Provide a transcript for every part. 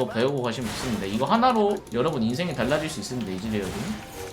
이거 배우고 가시면 좋습니다. 이거 하나로 여러분 인생이 달라질 수 있습니다. 이즈리얼은.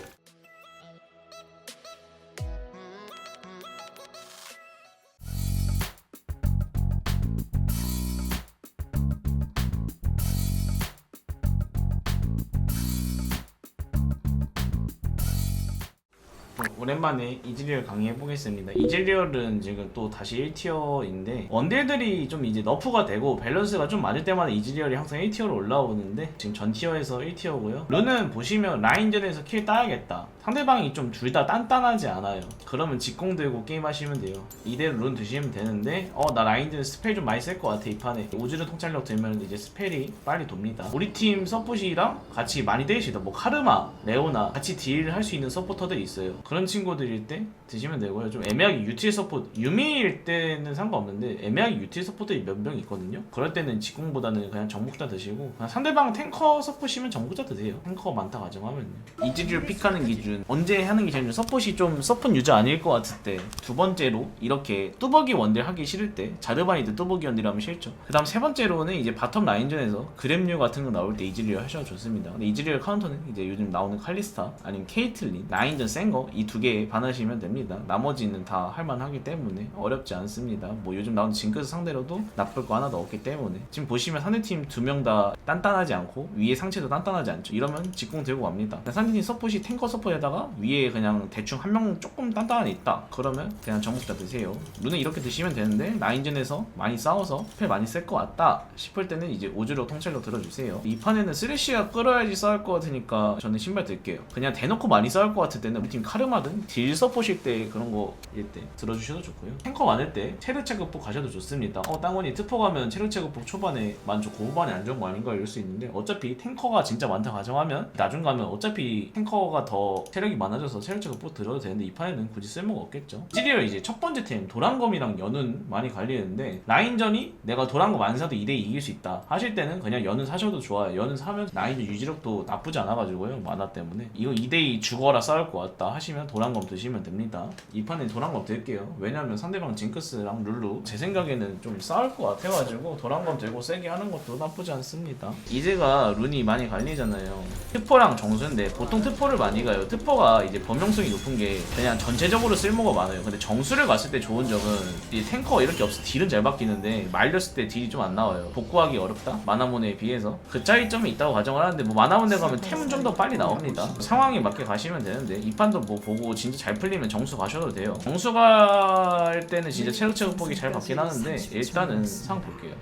오랜만에 이즈리얼 강의해보겠습니다. 이즈리얼은 지금 또 다시 1티어인데 원딜들이 좀 이제 너프가 되고 밸런스가 좀 맞을 때마다 이즈리얼이 항상 1티어로 올라오는데 지금 전 티어에서 1티어고요. 룬은 보시면 라인전에서 킬 따야겠다. 상대방이 좀 둘 다 단단하지 않아요. 그러면 직공 들고 게임하시면 돼요. 이대로 룬 드시면 되는데 어 나 라인전 스펠 좀 많이 쓸 것 같아 이 판에 오즈르 통찰력 들면 이제 스펠이 빨리 돕니다. 우리 팀 서폿이랑 같이 많이 때리시다 뭐 카르마, 레오나 같이 딜 할 수 있는 서포터들이 있어요. 그런 친구들일 때 드시면 되고요. 좀 애매하게 유틸 서포트 유미일 때는 상관없는데 애매하게 유틸 서포트들이 몇 명 있거든요. 그럴 때는 직공보다는 그냥 정복자 드시고 그냥 상대방 탱커 서포시면 정복자 드세요. 탱커 많다 가정하면요. 이즈리얼 픽하는 기준 언제 하는 게 제일 좋아? 서폿이 좀 서폿 유저 아닐 것 같을 때 두 번째로 이렇게 뚜벅이 원딜 하기 싫을 때 자르바니드 뚜벅이 원딜 하면 싫죠. 그 다음 세 번째로는 이제 바텀 라인전에서 그랩류 같은 거 나올 때 이즈리얼 하셔도 좋습니다. 근데 이즈리얼 카운터는 이제 요즘 나오는 칼리스타 아니면 케이틀린 라인전 센 거 이 두 개 반하시면 됩니다. 나머지는 다 할만하기 때문에 어렵지 않습니다. 뭐 요즘 나오는 징크스 상대로도 나쁠 거 하나도 없기 때문에 지금 보시면 상대팀 두 명 다 단단하지 않고 위에 상체도 단단하지 않죠. 이러면 직공 들고 갑니다. 상대팀 서폿이 탱커 서폿에다 가 위에 그냥 대충 한 명 조금 단단한 애 있다. 그러면 그냥 정복자 드세요. 룬은 이렇게 드시면 되는데 라인전에서 많이 싸워서 스펠 많이 쓸 것 같다 싶을 때는 이제 오즈로 통찰로 들어주세요. 이 판에는 쓰레쉬가 끌어야지 싸울 것 같으니까 저는 신발 들게요. 그냥 대놓고 많이 싸울 것 같을 때는 우리 팀 카르마든 딜 서포실 때 그런 거일 때 들어주셔도 좋고요. 탱커 많을 때 체르체 극복 가셔도 좋습니다. 어 땅원이 트포 가면 체르체 극복 초반에 많죠. 후반에 안 좋은 거 아닌가 이럴 수 있는데 어차피 탱커가 진짜 많다 가정하면 나중 가면 어차피 탱커가 더 체력이 많아져서 체르체 극복 들어도 되는데 이 판에는 굳이 쓸모가 없겠죠. 시리얼 이제 첫 번째 템 도란검이랑 연은 많이 갈리는데 라인전이 내가 도란검 안 사도 2대2 이길 수 있다 하실 때는 그냥 연은 사셔도 좋아요. 연은 사면 라인전 유지력도 나쁘지 않아가지고요. 만화 때문에 이거 2대2 죽어라 싸울 것 같다 하시면 도란검 드시면 됩니다. 이 판에 도란검 들게요. 왜냐면 상대방 징크스랑 룰루 제 생각에는 좀 싸울 것 같아가지고 도란검 들고 세게 하는 것도 나쁘지 않습니다. 이제가 룬이 많이 갈리잖아요. 트포랑 정수인데 보통 트포를 많이 가요. 트포가 이제 범용성이 높은 게 그냥 전체적으로 쓸모가 많아요. 근데 정수를 갔을 때 좋은 점은 이 탱커 이렇게 없어 딜은 잘 바뀌는데 말렸을 때 딜이 좀 안 나와요. 복구하기 어렵다. 마나몬에 비해서 그 차이점이 있다고 가정을 하는데 뭐 마나몬에 가면 템은 좀 더 빨리 나옵니다. 상황에 맞게 가시면 되는데 이 판도 뭐 보고 진짜 잘 풀리면 정수 가셔도 돼요. 정수 갈 때는 진짜 체력 체육폭이 잘 받긴 하는데 일단은 상황 볼게요.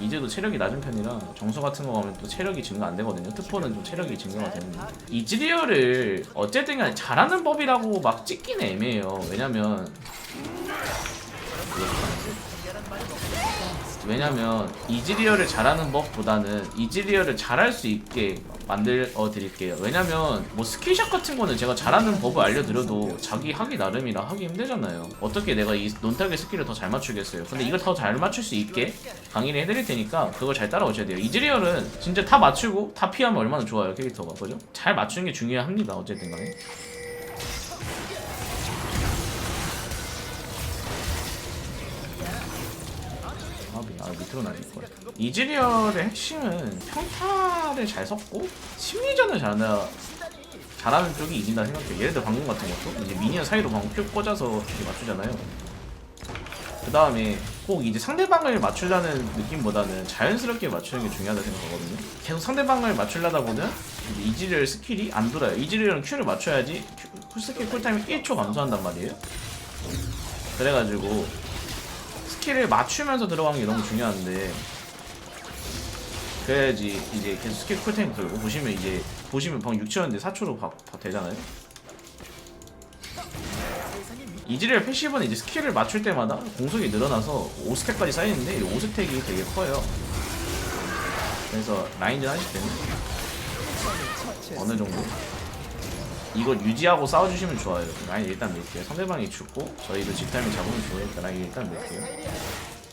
이제도 체력이 낮은 편이라 정수 같은 거 가면 또 체력이 증가 안 되거든요. 특포는 좀 체력이 증가가 되는데 이즈리얼을 어쨌든 간에 잘하는 법이라고 막 찍기는 애매해요. 왜냐면 왜냐면 이즈리얼을 잘하는 법보다는 이즈리얼을 잘할 수 있게 만들어 드릴게요. 왜냐면 뭐 스킬샷 같은 거는 제가 잘하는 법을 알려드려도 자기 하기 나름이라 하기 힘들잖아요. 어떻게 내가 이 논타겟 스킬을 더 잘 맞추겠어요. 근데 이걸 더 잘 맞출 수 있게 강의를 해드릴 테니까 그걸 잘 따라오셔야 돼요. 이즈리얼은 진짜 다 맞추고 다 피하면 얼마나 좋아요 캐릭터가 그죠? 잘 맞추는 게 중요합니다. 어쨌든 간에. 아, 미- 아 밑으로 날릴 거야. 이즈리얼의 핵심은 평타를 잘 섞고 심리전을 잘한다. 잘하는 쪽이 이긴다 생각해요. 예를 들어 방금 같은 것도 이제 미니언 사이로 방금 큐 꽂아서 맞추잖아요. 그 다음에 꼭 이제 상대방을 맞추려는 느낌보다는 자연스럽게 맞추는 게 중요하다 생각하거든요. 계속 상대방을 맞추려다 보면 이즈리얼 스킬이 안 돌아요. 이즈리얼은 Q를 맞춰야지 Q, 쿨 스킬 쿨타임이 1초 감소한단 말이에요. 그래가지고 스킬을 맞추면서 들어가는 게 너무 중요한데 그래야지 이제 계속 스킬 쿨타임 돌고 보시면 이제 보시면 방금 6초였는데 4초로 바, 바 되잖아요 이즈리얼 패시브는 이제 스킬을 맞출 때마다 공속이 늘어나서 5스택까지 쌓이는데 이 5스택이 되게 커요 그래서 라인전 하실 때는 어느 정도 이걸 유지하고 싸워주시면 좋아요. 라인 일단 밀게요. 상대방이 죽고 저희도 집타임을 잡으면 좋으니까 라인 일단 밀게요.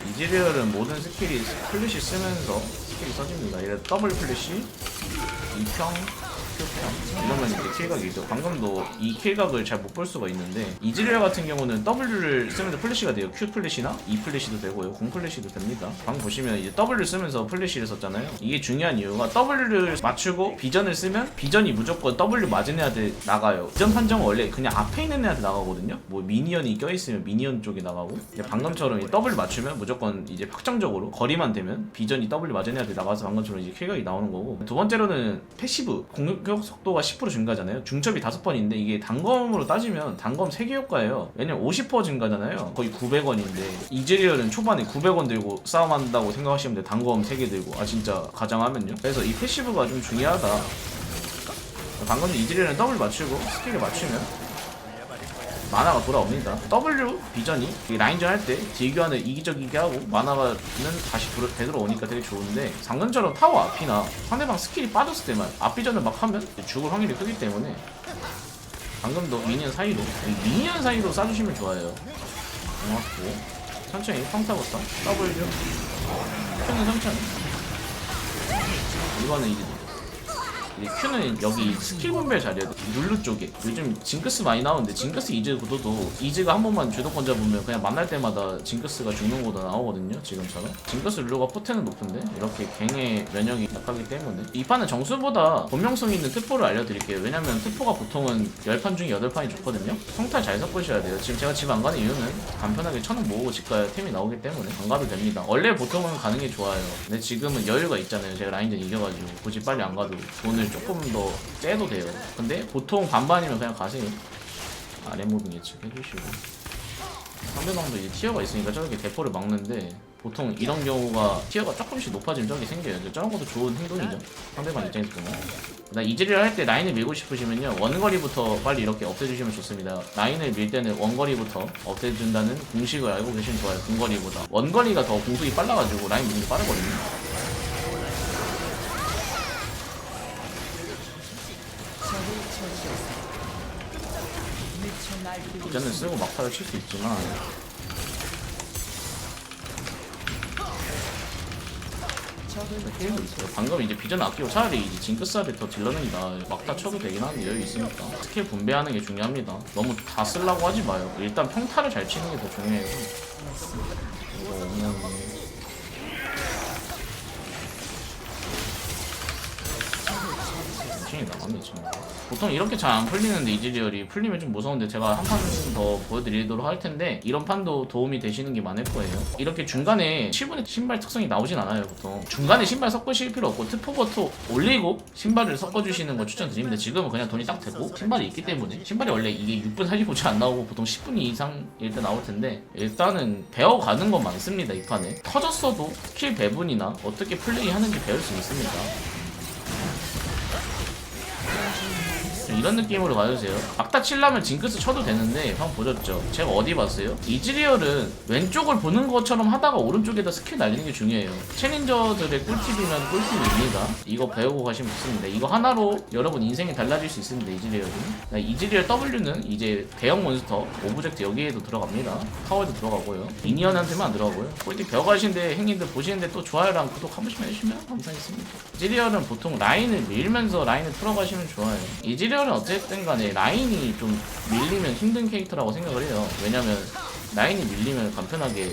이즈리얼은 모든 스킬이 플래시 쓰면서 스킬이 써집니다. 들어 더블 플래시, 2평, 이러면 이제 킬각이죠. 방금도 이 킬각을 잘 못 볼 수가 있는데 이즈리얼 같은 경우는 W를 쓰면서 플래시가 돼요. Q 플래시나 E 플래시도 되고요. 공 플래시도 됩니다. 방금 보시면 이제 W를 쓰면서 플래시를 썼잖아요. 이게 중요한 이유가 W를 맞추고 비전을 쓰면 비전이 무조건 W 맞은 애한테 나가요. 비전 판정은 원래 그냥 앞에 있는 애한테 나가거든요. 뭐 미니언이 껴있으면 미니언 쪽에 나가고 방금처럼 이 W 맞추면 무조건 이제 확정적으로 거리만 되면 비전이 W 맞은 애한테 나가서 방금처럼 이제 킬각이 나오는 거고 두 번째로는 패시브 공격 속도가 10% 증가잖아요. 중첩이 5번인데 이게 단검으로 따지면 단검 3개 효과예요. 왜냐면 50% 증가잖아요. 거의 900원인데 이즈리얼은 초반에 900원 들고 싸움한다고 생각하시면 돼요. 단검 3개 들고 아 진짜 가장하면요. 그래서 이 패시브가 좀 중요하다. 방금 전 이즈리얼은 더블 맞추고 스킬을 맞추면 만화가 돌아옵니다. W 비전이 이 라인전 할 때 딜교환을 이기적이게 하고 만화가는 다시 돌아, 되돌아오니까 되게 좋은데 방금처럼 타워 앞이나 상대방 스킬이 빠졌을 때만 앞비전을 막 하면 죽을 확률이 크기 때문에 방금도 미니언 사이로 이 미니언 사이로 쏴주시면 좋아요. 고맙고 천천히 평타고 쏴 W Q는 천천히 이거는 이제 이 Q는 여기 스킬 분별 자리에 룰루 쪽에. 요즘 징크스 많이 나오는데 징크스 이즈 구도도 이즈가 한 번만 주도권 잡으면 그냥 만날 때마다 징크스가 죽는 구도 나오거든요 지금처럼. 징크스 룰루가 포텐은 높은데 이렇게 갱의 면역이 약하기 때문에. 이 판은 정수보다 본명성 있는 특포를 알려드릴게요. 왜냐면 특포가 보통은 10판 중에 8판이 좋거든요. 평탈 잘 섞으셔야 돼요. 지금 제가 집 안 가는 이유는 간편하게 천원 모으고 집 가야 템이 나오기 때문에 안 가도 됩니다. 원래 보통은 가는 게 좋아요. 근데 지금은 여유가 있잖아요. 제가 라인전 이겨가지고 굳이 빨리 안 가도 돈을 조금 더 째도 돼요. 근데 보통 반반이면 그냥 가세요. 아래 모든 예측 해주시고. 상대방도 이제 티어가 있으니까 저렇게 대포를 막는데 보통 이런 경우가 티어가 조금씩 높아지면 저렇게 생겨요. 저런 것도 좋은 행동이죠. 상대방 입장에서 보면. 그다음 이즈리를 할 때 라인을 밀고 싶으시면요. 원거리부터 빨리 이렇게 없애주시면 좋습니다. 라인을 밀 때는 원거리부터 없애준다는 공식을 알고 계시면 좋아요. 공거리보다. 원거리가 더 공속이 빨라가지고 라인 미는 게 빠르거든요 비전을 쓰고 막타를 칠 수 있지만. 방금 이제 비전 아끼고 차라리 이제 징크스한테 더 딜러는 게 나아요. 막타 쳐도 되긴 하는데 여유 있으니까 스킬 분배하는 게 중요합니다. 너무 다 쓰려고 하지 마요. 일단 평타를 잘 치는 게 더 중요해요. 이거 오면 정신이 나갔네 지금. 보통 이렇게 잘 안 풀리는데 이즈리얼이 풀리면 좀 무서운데 제가 한 판 더 보여드리도록 할 텐데 이런 판도 도움이 되시는 게 많을 거예요. 이렇게 중간에 7분의 신발 특성이 나오진 않아요 보통. 중간에 신발 섞으실 필요 없고 트포버터 올리고 신발을 섞어주시는 걸 추천드립니다. 지금은 그냥 돈이 딱 되고 신발이 있기 때문에 신발이 원래 이게 6분 45초 안 나오고 보통 10분 이상일 때 나올 텐데 일단은 배워가는 건 많습니다 이 판에. 터졌어도 킬 배분이나 어떻게 플레이하는지 배울 수 있습니다. 이런 느낌으로 가주세요. 막타 칠라면 징크스 쳐도 되는데 방금 보셨죠? 제가 어디 봤어요? 이즈리얼은 왼쪽을 보는 것처럼 하다가 오른쪽에다 스킬 날리는 게 중요해요. 챌린저들의 꿀팁이면 꿀팁입니다. 이거 배우고 가시면 좋습니다. 이거 하나로 여러분 인생이 달라질 수 있습니다. 이즈리얼은. 네, 이즈리얼 W는 이제 대형 몬스터 오브젝트 여기에도 들어갑니다. 타워에도 들어가고요. 미니언한테만 안 들어가고요. 꿀팁 배워가시는데 행님들 보시는데 또 좋아요랑 구독 한 번씩만 해주시면 감사하겠습니다. 이즈리얼은 보통 라인을 밀면서 라인을 풀어가시면 좋아요. 이즈리얼 은 어쨌든 간에 라인이 좀 밀리면 힘든 캐릭터라고 생각을 해요. 왜냐면 라인이 밀리면 간편하게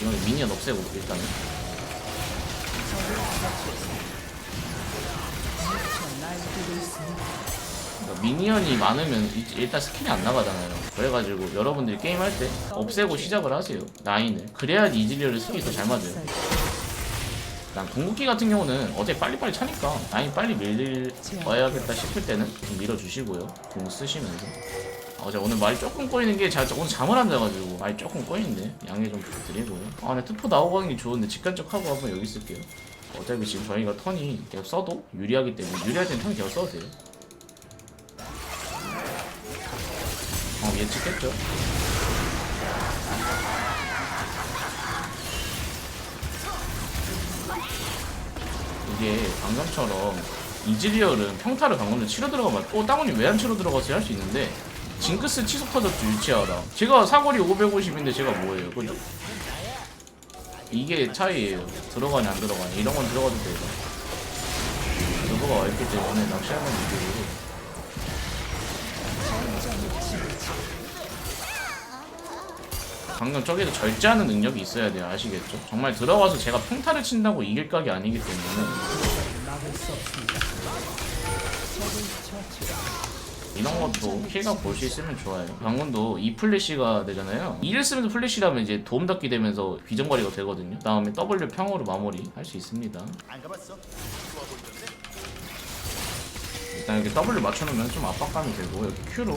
이런 미니언 없애고 일단은 그러니까 미니언이 많으면 이- 일단 스킬이 안 나가잖아요. 그래가지고 여러분들이 게임할 때 없애고 시작을 하세요. 라인을. 그래야 이즈리얼을 쓰기 더잘 맞아요. 난 궁극기 같은 경우는 어제 빨리빨리 차니까 라인 빨리 밀어야겠다 싶을 때는 좀 밀어주시고요. 공 쓰시면서. 아, 어제 오늘 말이 조금 꼬이는 게 제가 오늘 잠을 안 자가지고 말이 조금 꼬이는데 양해 좀 부탁드리고요. 아, 근데 투포 나오고 하는 게 좋은데 직관적 하고 한번 여기 쓸게요. 어차피 지금 저희가 턴이 계속 써도 유리하기 때문에 유리할 때는 턴 계속 써도 돼요. 어, 예측했죠? 이게 방금처럼 이즈리얼은 평타를 방금전 치러 들어가면 어 땅원이 왜 안 치러 들어갔어요? 할 수 있는데 징크스 치속 터졌죠 유치하라 제가 사거리 550인데 제가 뭐예요 그죠? 이게 차이예요. 들어가냐 안 들어가냐. 이런 건 들어가도 돼요. 정보가 와있기 때문에 낚시하는 이들이 방금 저기도 절제하는 능력이 있어야 돼요. 아시겠죠? 정말 들어가서 제가 평타를 친다고 이길 각이 아니기 때문에 이런 것도 킬각 볼 수 있으면 좋아요. 방금도 이 플래시가 되잖아요. 이를 쓰면서 플래시라면 이제 도움 닫기 되면서 비정거리가 되거든요. 다음에 W 평으로 마무리 할 수 있습니다. 일단 이렇게 W 맞춰놓으면 좀 압박감이 되고 여기 Q로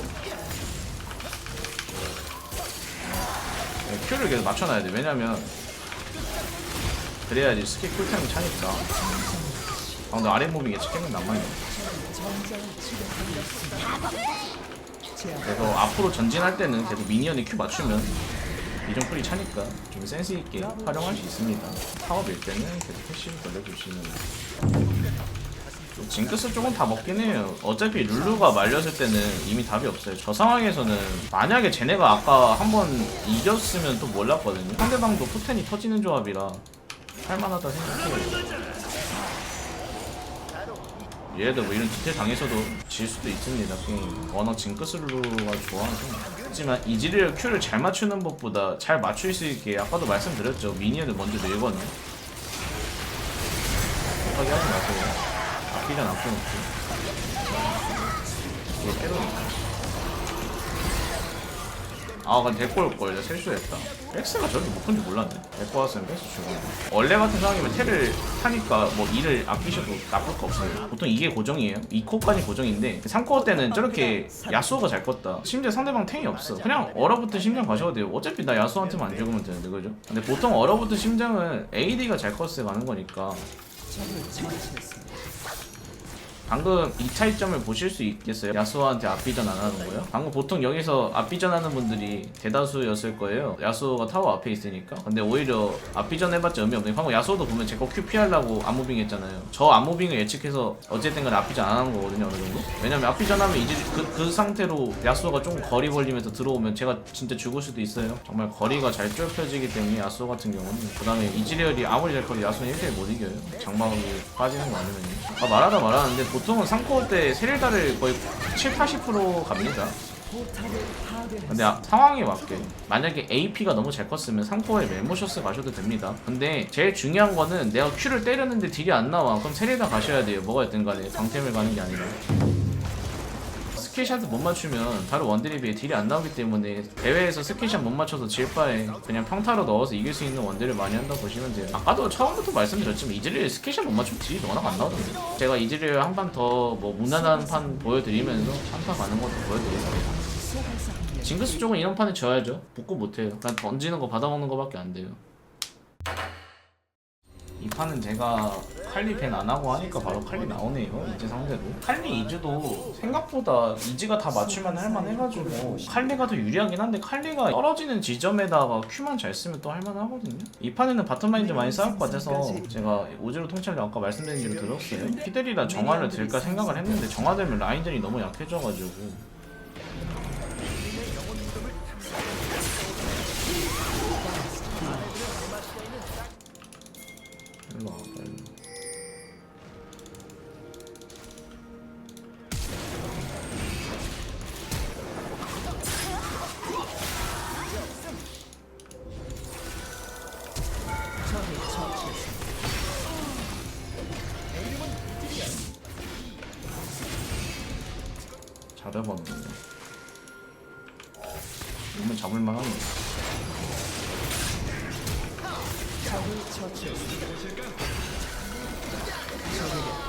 네, Q를 계속 맞춰놔야 돼. 왜냐면 그래야지 스킬 쿨타임이 차니까. 아 근데 무빙에 치킨은 남아있네. 그래서 앞으로 전진할 때는 계속 미니언에 Q 맞추면 이정 풀이 차니까 좀 센스 있게 활용할 수 있습니다. 파업일 때는 계속 패시브 걸려주시는. 징크스 쪽은 다 먹긴 해요. 어차피 룰루가 말렸을 때는 이미 답이 없어요. 저 상황에서는 만약에 쟤네가 아까 한 번 이겼으면 또 몰랐거든요. 상대방도 포텐이 터지는 조합이라 할만하다 생각해요. 얘들 뭐 이런 디테일 당해서도 질 수도 있습니다. 게임 워낙 징크스 룰루가 좋아서. 하지만 이지리얼 Q를 잘 맞추는 법보다 잘 맞출 수 있게 아까도 말씀드렸죠. 미니언을 먼저 밀거나 급하게 하지 마세요. 아끼자 아껴놓고. 이거 때려놓고 아 근데 데리고 올걸. 내가 실수했다. 백스가 저렇게 못한지 몰랐네. 데리고 왔으면 백스 주고. 원래 같은 상황이면 테를 타니까 뭐 일을 아끼셔도 나쁠 거 없어요. 보통 이게 고정이에요. 2코까지 고정인데 3코어 때는 저렇게 야수호가 잘 껐다. 심지어 상대방 탱이 없어. 그냥 얼어붙은 심장 가셔도 돼요. 어차피 나 야수한테만 안 죽으면 되는데 그죠? 근데 보통 얼어붙은 심장은 AD가 잘 컸을 때 가는 거니까 방금 이 차이점을 보실 수 있겠어요? 야수호한테 앞비전 안 하는 거예요? 방금 보통 여기서 앞비전 하는 분들이 대다수였을 거예요. 야수호가 타워 앞에 있으니까. 근데 오히려 앞비전 해봤자 의미 없네. 방금 야수호도 보면 제거 Q 피하려고 안무빙 했잖아요. 저 안무빙을 예측해서 어쨌든 간에 앞비전 안 하는 거거든요, 어느 정도. 왜냐면 앞비전 하면 이제 그, 그 상태로 야수호가 좀 거리 벌리면서 들어오면 제가 진짜 죽을 수도 있어요. 정말 거리가 잘 좁혀지기 때문에 야수호 같은 경우는. 그 다음에 이지리얼이 아무리 잘 커도 야수는 1대1 못 이겨요. 장막이 빠지는 거 아니면요. 아, 말하다 말하는데 보통은 3코어 때 세릴다를 거의 7, 80% 갑니다. 근데 아, 상황에 맞게 만약에 AP가 너무 잘 컸으면 3코어에 멜모셔스 가셔도 됩니다. 근데 제일 중요한 거는 내가 Q를 때렸는데 딜이 안 나와. 그럼 세릴다 가셔야 돼요. 뭐가 됐든 간에 방템을 가는 게 아니라. 스킬샷을 못 맞추면 바로 원드립에 딜이 안 나오기 때문에 대회에서 스킬샷 못 맞춰서 질 바에 그냥 평타로 넣어서 이길 수 있는 원딜을 많이 한다고 보시면 돼요. 아까도 처음부터 말씀드렸지만 이즈리얼 스킬샷 못 맞추면 딜이 워낙 안 나오던데. 제가 이즈리얼 한판 더 뭐 무난한 판 보여드리면서 한판 가는 것도 보여드릴게요 징크스 쪽은 이런 판에 져야죠. 복구 못해요. 그냥 던지는 거 받아먹는 거밖에 안 돼요 이 판은 제가 칼리 밴안 하고 하니까 바로 칼리 나오네요 이제 상대로. 칼리 이즈도 생각보다 이즈가 다 맞추면 할만해가지고 칼리가 더 유리하긴 한데 칼리가 떨어지는 지점에다가 큐만 잘 쓰면 또 할만하거든요. 이 판에는 바텀라인도 많이 싸울 것 같아서 제가 오즈로 통찰을 아까 말씀드린 대로 들었어요. 피델이라 정화를 들까 생각을 했는데 정화되면 라인전이 너무 약해져가지고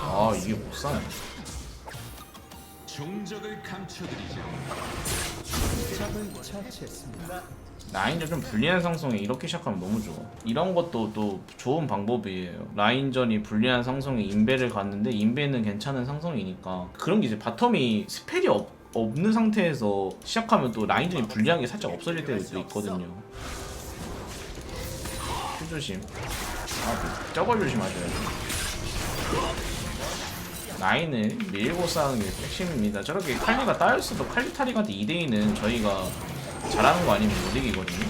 아 이게 못 사네 종적을 감춰드리죠. 라인전 좀 불리한 상성에 이렇게 시작하면 너무 좋아. 이런 것도 또 좋은 방법이에요. 라인전이 불리한 상성에 인베를 갔는데 인베는 괜찮은 상성이니까 그런 게 이제 바텀이 스펠이 없, 없는 상태에서 시작하면 또 라인전이 불리한 게 살짝 없어질 때도 있거든요. 큐 조심. 아, 저걸 조심하셔야 돼. 라인을 밀고 싸우는 게 핵심입니다. 저렇게 칼리가 따였어도 칼리 타릭한테 2대2는 저희가 잘하는 거 아니면 못 이기거든요.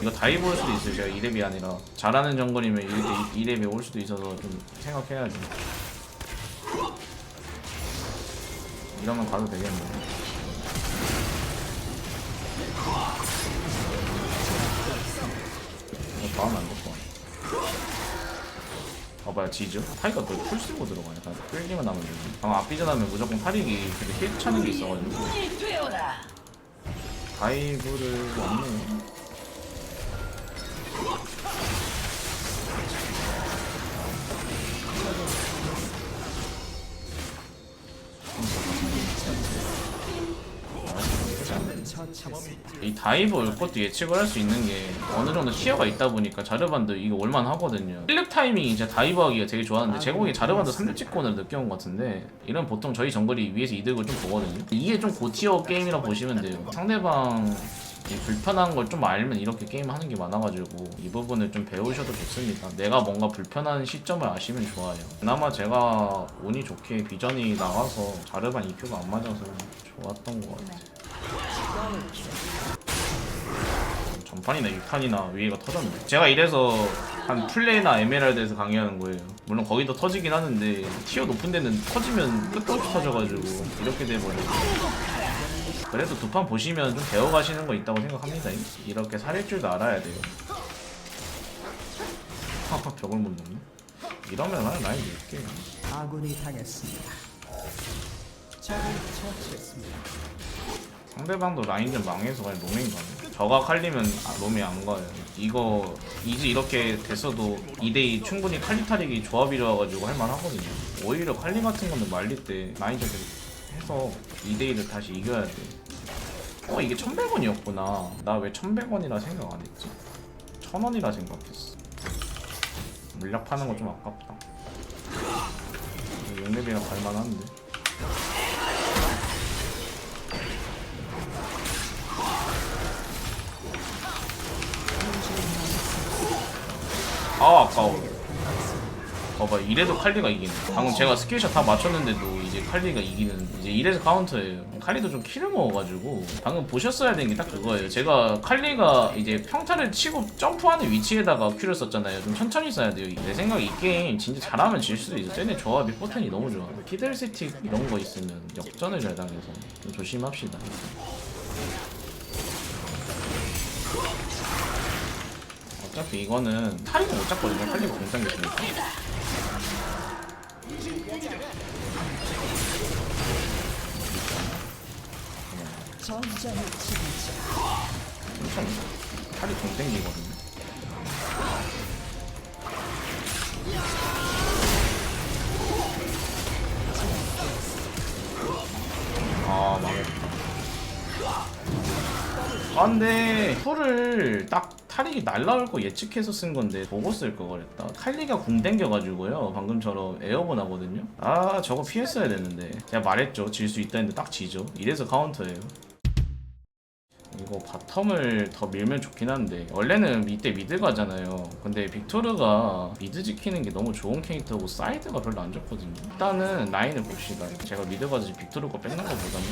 이거 다이브 올 수도 있어요. 제가 2렙이 아니라 잘하는 정글이면 1대 2렙이 올 수도 있어서 좀 생각해야지. 이러면 가도 되겠네. 봐봐요, 지죠? 타이가 거의 풀 쓰고 들어가요. 약간 끌기만 하면 되지. 방금 앞비전 하면 무조건 타릭이 근데 힐 차는 게 있어가지고. 다이브를 없네. 이 다이브 올 것도 예측을 할 수 있는 게 어느 정도 티어가 있다 보니까 자르반도 이거 올만 하거든요. 필립 타이밍이 이제 다이브 하기가 되게 좋았는데 제가 보기엔 자르반도 3렙 찍고는 느껴온 것 같은데 이런 보통 저희 정글이 위에서 이득을 좀 보거든요. 이게 좀 고티어 게임이라 보시면 돼요. 상대방 이 불편한 걸 좀 알면 이렇게 게임 하는 게 많아가지고 이 부분을 좀 배우셔도 좋습니다. 내가 뭔가 불편한 시점을 아시면 좋아요. 그나마 제가 운이 좋게 비전이 나와서 자르반 EQ가 안 맞아서 좋았던 것 같아요. 전판이나 6판이나 위에가 터졌네. 제가 이래서 한 플레이나 에메랄드에서 강의하는 거예요. 물론 거기도 터지긴 하는데 티어 높은 데는 터지면 끝도 없이 터져가지고 이렇게 돼버려요. 그래도 두 판 보시면 좀 배워가시는 거 있다고 생각합니다. 이렇게 살릴 줄도 알아야 돼요. 하하 벽을 못 넣네. 이러면 나는 라인 밀게. 아군이 당했습니다. 적을 처치했습니다. 상대방도 라인전 망해서 그냥 로밍 가네. 저가 칼리면 아, 롬이 안 가요. 이거 이제 이렇게 됐어도 2대2 충분히 칼리 타릭이 조합이라가지고 할만하거든요. 오히려 칼리 같은 거는 말릴 때 라인전 해서 2대2를 다시 이겨야 돼. 어 이게 1100원이었구나. 나 왜 1100원이라 생각 안 했지? 1000원이라 생각했어. 물약 파는 거 좀 아깝다. 용렙이랑 갈만한데. 아 아까워. 봐봐 이래도 칼리가 이기네. 방금 제가 스킬샷 다 맞췄는데도 이제 칼리가 이기는 이제 이래서 카운터예요 칼리도 좀 키를 먹어가지고 방금 보셨어야 되는 게 딱 그거예요. 제가 칼리가 이제 평타를 치고 점프하는 위치에다가 큐를 썼잖아요. 좀 천천히 써야 돼요. 내 생각에 이 게임 진짜 잘하면 질 수도 있어 쟤네 조합이 포텐이 너무 좋아. 피들스틱 이런 거 있으면 역전을 잘 당해서 좀 조심합시다 어차피 이거는 타이가 못 잡거든요. 칼리가 공 당겼으니까. 괜찮아. 칼이 공 당기거든요. 아 망했다. 아 근데 풀을 딱 탈이 날라올 거 예측해서 쓴 건데 보고 쓸 거 그랬다. 칼리가 궁 땡겨가지고요. 방금처럼 에어본 하거든요. 아 저거 피했어야 되는데. 제가 말했죠. 질 수 있다 했는데 딱 지죠. 이래서 카운터예요. 이거 바텀을 더 밀면 좋긴 한데. 원래는 이때 미드 가잖아요. 근데 빅토르가 미드 지키는 게 너무 좋은 캐릭터고 사이드가 별로 안 좋거든요. 일단은 라인을 봅시다 제가 미드 가서 빅토르 거 뺏는 것보다는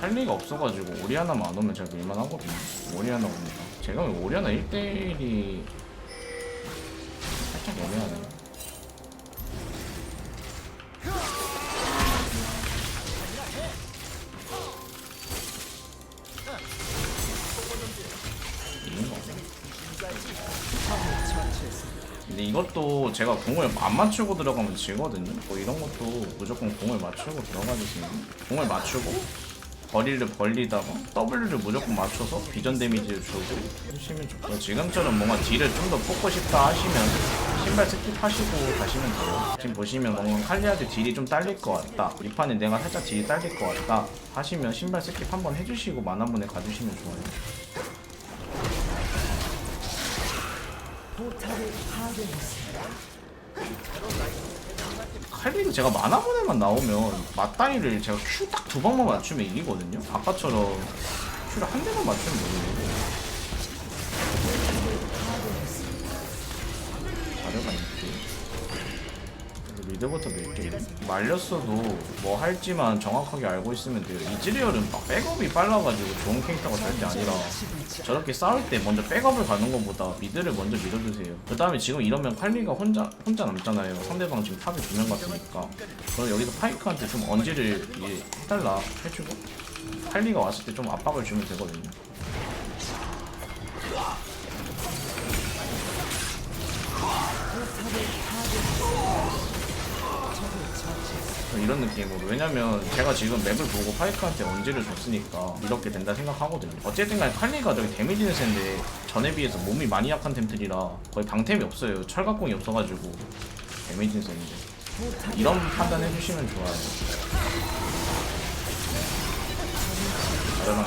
칼리가 없어가지고 오리아나만 안 오면 제가 밀만 하거든요. 오리아나 옵니다 제가 왜 오리아나 1대1이 살짝 애매하네 이긴 거. 근데 이것도 제가 공을 안 맞추고 들어가면 지거든요. 뭐 이런 것도 무조건 공을 맞추고 들어가주시면 공을 맞추고 거리를 벌리다가 W를 무조건 맞춰서 비전 데미지를 주고 해주시면 좋고요. 지금처럼 뭔가 딜을 좀 더 뽑고 싶다 하시면 신발 스킵하시고 가시면 돼요. 지금 보시면 뭔가 칼리아드 딜이 좀 딸릴 것 같다. 이 판에 내가 살짝 딜이 딸릴 것 같다 하시면 신발 스킵 한번 해주시고 만화분에 가주시면 좋아요. 포탑을 파괴했습니다. 칼리도 제가 만화분에만 나오면 맞다이를 제가 큐딱두 방만 맞추면 이기거든요. 아까처럼 큐를 한 대만 맞추면 되거든요. 미드부터 밀게요. 말렸어도 뭐 할지만 정확하게 알고 있으면 돼요. 이즈리얼은 막 백업이 빨라가지고 좋은 캐릭터가 절대 아니라 저렇게 싸울 때 먼저 백업을 가는 것보다 미드를 먼저 밀어주세요. 그 다음에 지금 이러면 칼리가 혼자 혼자 남잖아요. 상대방 지금 탑에 두명 같으니까. 그럼 여기서 파이크한테 좀 언지를 해달라 해주고 칼리가 왔을 때 좀 압박을 주면 되거든요. 이런 느낌으로. 왜냐면 제가 지금 맵을 보고 파이크한테 언지를 줬으니까 이렇게 된다 생각하거든요. 어쨌든 간에 칼리가 저기 데미지는 센데 전에 비해서 몸이 많이 약한 템들이라 거의 방템이 없어요. 철갑공이 없어가지고 데미지는 센데. 이런 판단 해주시면 좋아요. 자르만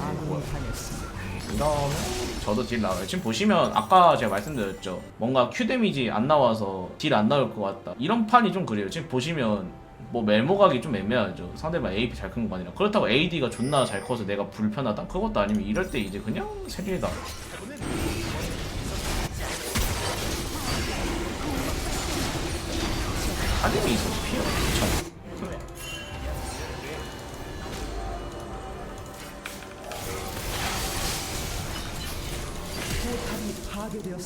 아군이 당했습니다. 그 다음에 저도 딜 나와요. 지금 보시면 아까 제가 말씀드렸죠. 뭔가 Q 데미지 안 나와서 딜 안 나올 것 같다. 이런 판이 좀 그래요. 지금 보시면 뭐 멜모각이 좀 애매하죠. 상대방 AP 잘 큰 거 아니라 그렇다고 AD가 존나 잘 커서 내가 불편하다? 그것도 아니면 이럴 때 이제 그냥 세리다. 가dim이 있어서 피해 귀찮아.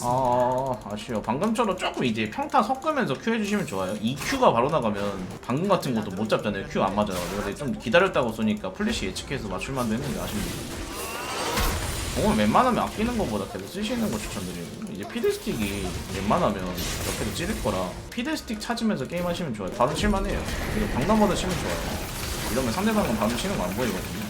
아 아쉬워. 방금처럼 조금 이제 평타 섞으면서 큐 해주시면 좋아요. 이 큐가 바로 나가면 방금 같은 것도 못 잡잖아요. 큐 안 맞아요. 근데 좀 기다렸다고 쏘니까 플래시 예측해서 맞출만도 했는데 아쉽네요. 공을 웬만하면 아끼는 것보다 계속 쓰시는 거 추천드리고 이제 피드스틱이 웬만하면 옆에서 찌를 거라 피드스틱 찾으면서 게임하시면 좋아요. 바로 칠만해요. 그리고 방담보다 치면 좋아요. 이러면 상대방은 바로 치는 거 안 보이거든요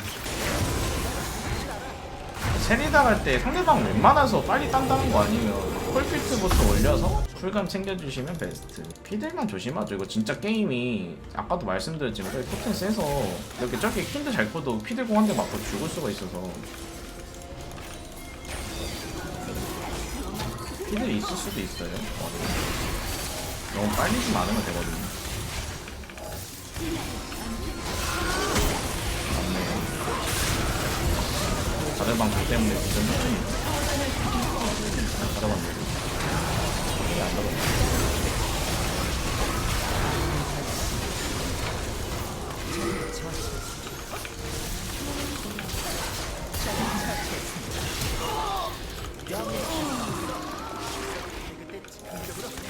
세리다 갈때 상대방 웬만해서 빨리 딴다는 거 아니면 콜피트부터 올려서 풀감 챙겨주시면 베스트. 피들만 조심하죠. 이거 진짜 게임이 아까도 말씀드렸지만 포텐 세서 이렇게 저렇게 킨드 잘 커도 피들 공 한대 맞고 죽을 수가 있어서 피들이 있을 수도 있어요. 어, 너무 빨리 좀 않으면 되거든요 자르방 그 때문에 소리 자르방 내고 이게 안 들어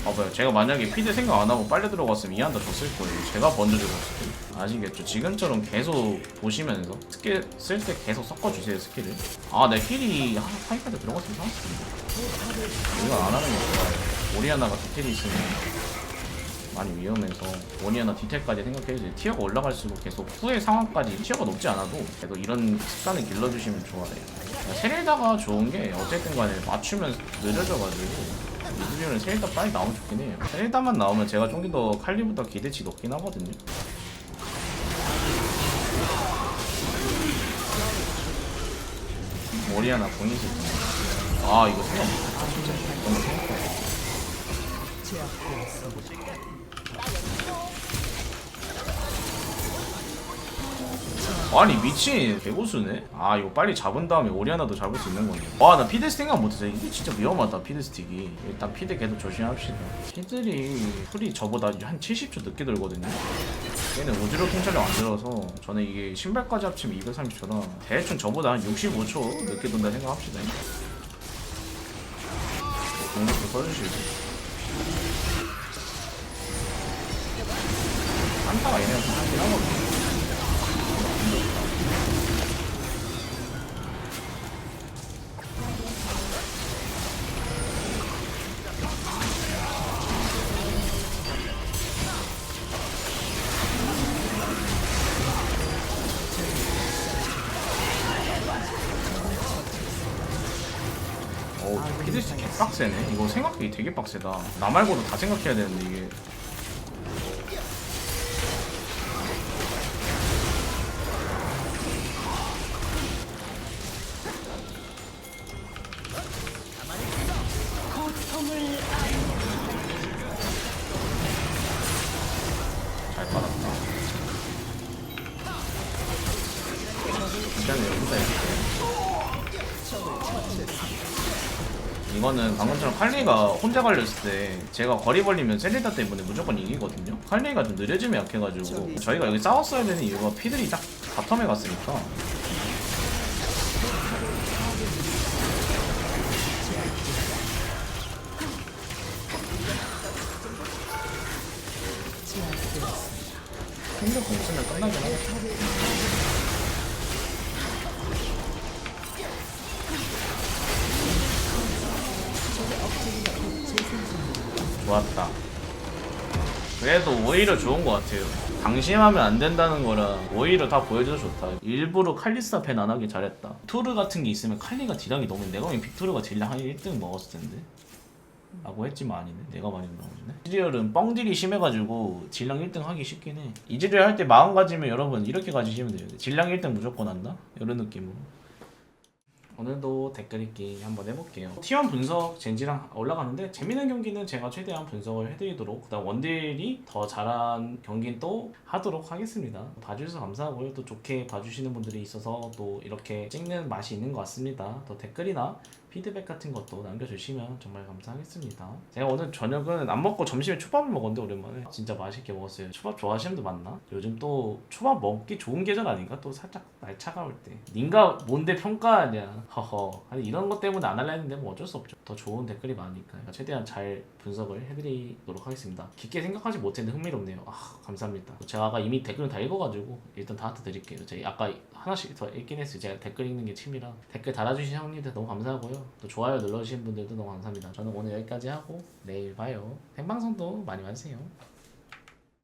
아 뭐야. 제가 만약에 피드 생각 안 하고 빨리 들어갔으면 이한다 줬을 거예요. 제가 먼저 들어갔을 거예요 아시겠죠? 지금처럼 계속 보시면서 스킬 쓸 때 계속 섞어주세요 스킬을. 아내 힐이 아 파이까지 들어갔으면 좋았습니다 이건 안 하는 게 좋아요. 오리아나가 디텔이 있으면 많이 위험해서 오리아나 디텔까지 생각해주세요 티어가 올라갈수록 계속 후의 상황까지 티어가 높지 않아도 그래도 이런 습관을 길러주시면 좋아요. 세릴다가 좋은 게 어쨌든 간에 맞추면 느려져가지고 미드리언은 세일다 빨리 나오면 좋긴 해요. 세일다만 나오면 제가 좀 더 칼리보다 기대치 높긴 하거든요. 오리아나 공이지. 아 이거 생각 못했다 진짜. 너무 생각해. 아니 미친 개고수네. 아 이거 빨리 잡은 다음에 오리아나도 잡을 수 있는 건데. 와나 피드 생각 못했어. 이게 진짜 위험하다 피드 스틱이. 일단 피드 계속 조심합시다. 피들이 풀이 저보다 한 70초 늦게 돌거든요. 얘는 우주로 통찰력 안 들어서 저는 이게 신발까지 합치면 230초라 대충 저보다 한 65초 늦게 돈다 생각합시다. 공격도 써주시고. 한타가 얘네가 좀 하긴 하거든요. 어, 피드스 개빡세네. 이거 생각하기 되게 빡세다. 나 말고도 다 생각해야 되는데 이게. 혼자 갈렸을 때 제가 거리 벌리면 셀리다 때문에 무조건 이기거든요. 칼리가 좀 느려지면 약해가지고 저희가 여기 싸웠어야 되는 이유가 피들이 딱 바텀에 갔으니까 힘들 공 쓰면 끝나긴 하겠다. 오히려 좋은 것 같아요. 방심하면 안 된다는 거라 오히려 다 보여줘서 좋다. 일부러 칼리스타 밴안 하길 잘했다. 투르 같은 게 있으면 칼리가 딜량이 너무 내가 보기엔 빅투르가 딜량 한 1등 먹었을 텐데. 라고 했지만 아니네. 내가 많이 나오네. 이즈리얼은 뻥딜이 심해가지고 질량 1등 하기 쉽긴 해. 이즈리얼 할 때 마음가짐을 여러분 이렇게 가지시면 돼요. 질량 1등 무조건 한다? 이런 느낌으로. 오늘도 댓글 읽기 한번 해볼게요. T1 분석 젠지랑 올라가는데 재밌는 경기는 제가 최대한 분석을 해드리도록 그다음 원딜이 더 잘한 경기는 또 하도록 하겠습니다. 봐주셔서 감사하고요. 또 좋게 봐주시는 분들이 있어서 또 이렇게 찍는 맛이 있는 것 같습니다. 또 댓글이나 피드백 같은 것도 남겨주시면 정말 감사하겠습니다. 제가 오늘 저녁은 안 먹고 점심에 초밥을 먹었는데 오랜만에 진짜 맛있게 먹었어요. 초밥 좋아하시는 분들 많나? 요즘 또 초밥 먹기 좋은 계절 아닌가? 또 살짝 날 차가울 때. nin가 뭔데 평가하냐? 허허. 아니 이런 것 때문에 안 할라 했는데 뭐 어쩔 수 없죠. 더 좋은 댓글이 많으니까 최대한 잘 분석을 해드리도록 하겠습니다. 깊게 생각하지 못했는데 흥미롭네요. 아 감사합니다. 제가 이미 댓글을 다 읽어가지고 일단 다 드릴게요. 제가 아까 하나씩 더 읽긴 했어요. 제가 댓글 읽는 게 취미라 댓글 달아주신 형님들 너무 감사하고요. 또 좋아요 눌러주신 분들도 너무 감사합니다. 저는 오늘 여기까지 하고 내일 봐요. 생방송도 많이 와주세요.